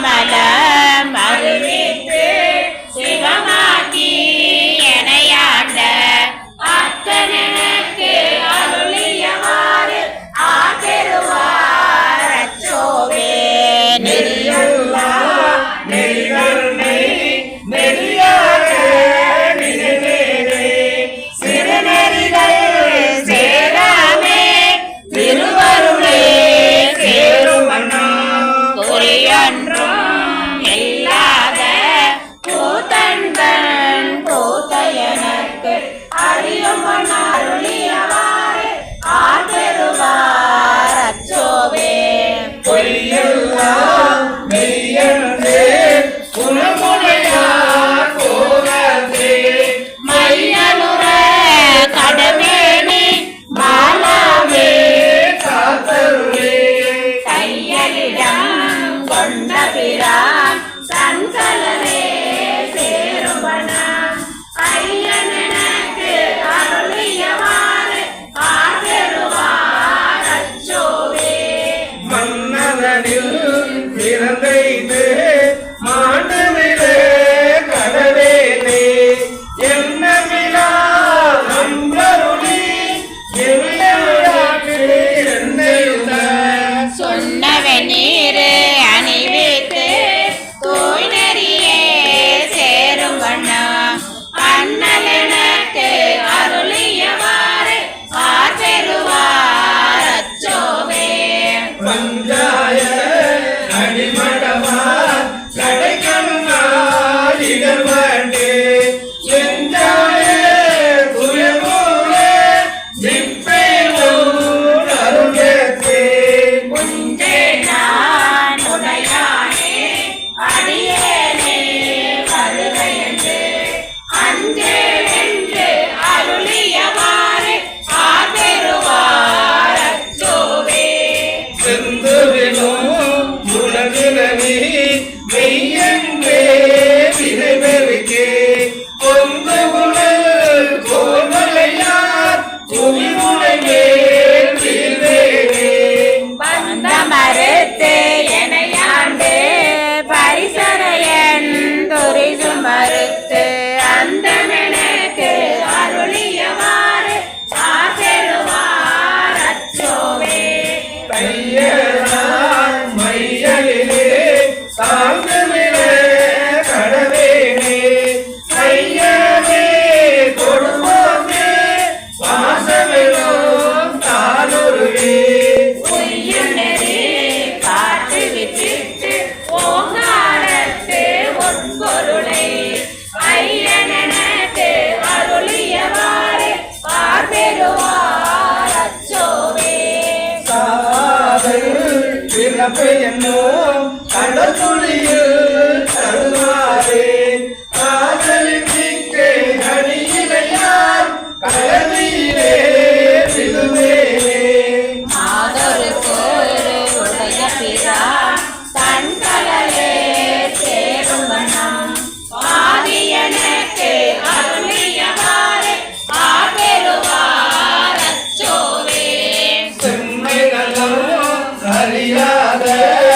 mala. அஞ்சாய அடிமன் பொருளை ஐயனனது அருளியவாறு பார்பெருவார் அச்சோவே. சாது என்னோ Yeah.